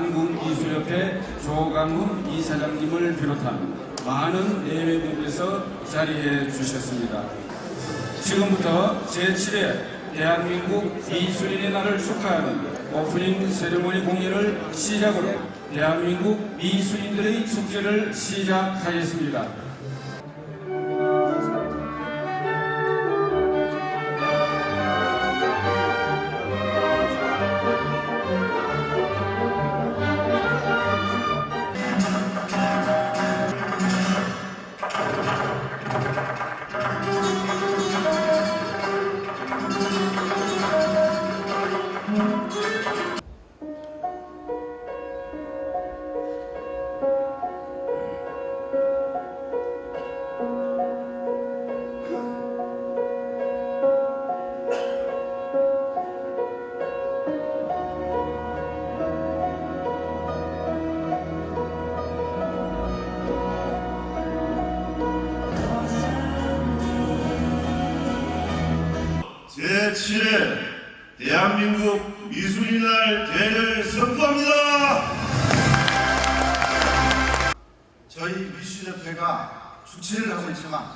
미술협회 조강훈 이사장님을 비롯한 많은 예외분께서 자리해 주셨습니다. 지금부터 제7회 대한민국 미술인의 날을 축하하는 오프닝 세레모니 공연을 시작으로 대한민국 미술인들의 축제를 시작하겠습니다. 제7회 대한민국 미술인날 대회를 선포합니다. 저희 미술협회가 주최를 하고 있지만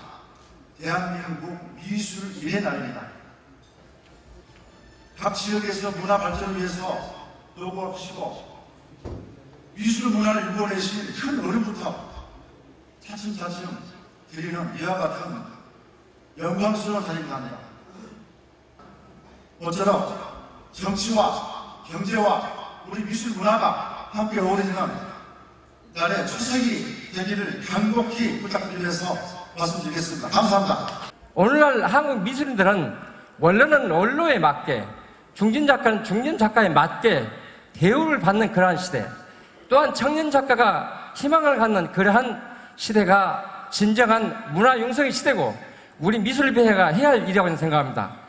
대한민국 미술 일의 날입니다. 각 지역에서 문화 발전을 위해서 노고하시고 미술 문화를 일궈내신 큰 어른부터 차츰차츰 드리는 이와 같은 영광스러운 자리입니다. 모처럼 정치와 경제와 우리 미술 문화가 함께 어우러지는 날의 추석이 되기를 간곡히 부탁드리면서 말씀드리겠습니다. 감사합니다. 오늘날 한국 미술인들은 원래는 원로에 맞게 중진 작가는 중진 작가에 맞게 대우를 받는 그러한 시대 또한 청년 작가가 희망을 갖는 그러한 시대가 진정한 문화 융성의 시대고 우리 미술비회가 해야 할 일이라고 생각합니다.